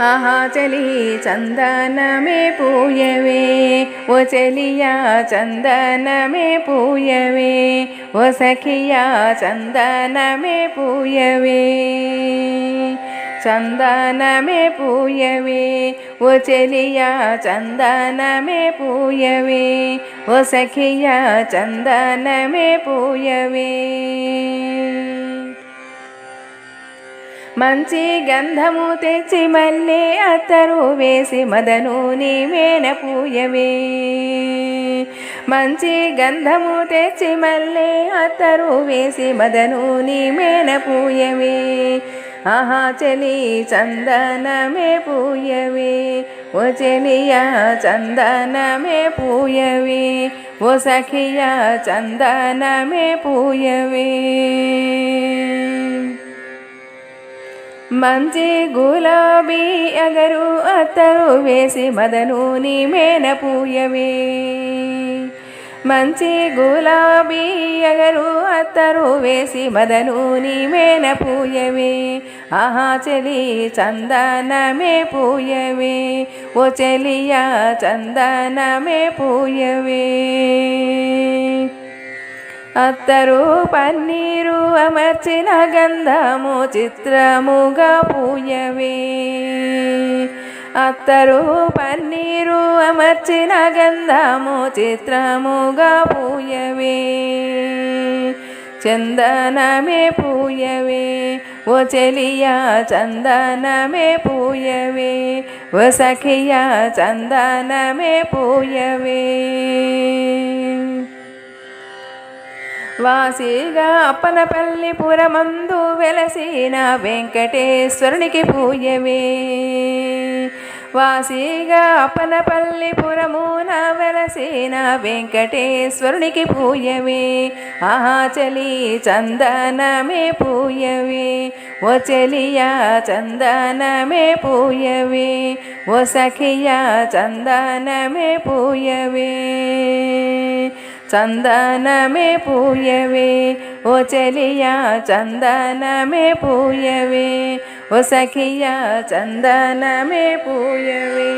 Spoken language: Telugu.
ఆహా చలి చందనమే పూయవే. ఓ చెలియా చందనమే పూయవే. ఓ సఖియా చందనమే పూయవే. చందనమే పూయవే. ఓ చెలియా చందనమే పూయవే. ఓ సఖియా చందనమే పూయవే. మంచి గంధము తెచ్చి మళ్ళీ అత్తరు వేసి మదను నీ మేన పూయవే. మంచి గంధము తెచ్చి మళ్ళీ అత్తరు వేసి మదను నీ మేన పూయవే. ఆహా చెలి చందనమే పూయవే. ఓ చెలియా చందనమే పూయవే. ఓ సఖియా చందనమే పూయవే. మంచి గులాబీ అగరు అత్తరు వేసి మదను నీ మేన పూయవే. మంచి గులాబీ అగరు అత్తరు వేసి మదను నీ మేన పూయవే. ఆహా చెలి చందనమే పూయవే. ఓ చెలియా చందనమే పూయవే. అత్తరు పన్నీరు అమర్చిన గంధము చిత్రముగా పూయవే. అత్తరు పన్నీరు అమర్చిన గంధము చిత్రముగా పూయవే. చందనమే పూయవే ఓ చెలియా చందనమే పూయవే ఓ సఖియా చందనమే పూయవే. వాసిగా అప్పనపల్లి పురమందు వెలసిన వెంకటేశ్వరునికి పూయవే వాసిగా అప్పనపల్లి పురమున వెలసిన వెంకటేశ్వరునికి పూయవే ఆహా చలి చందనమే పూయవే ఓ చెలియా చందనమే పూయవే ఓ సఖియా చందనమే పూయవే చందనమే పూయవే ఓ చెలియా చందనమే పూయవే ఓ సఖియా చందనమే పూయవే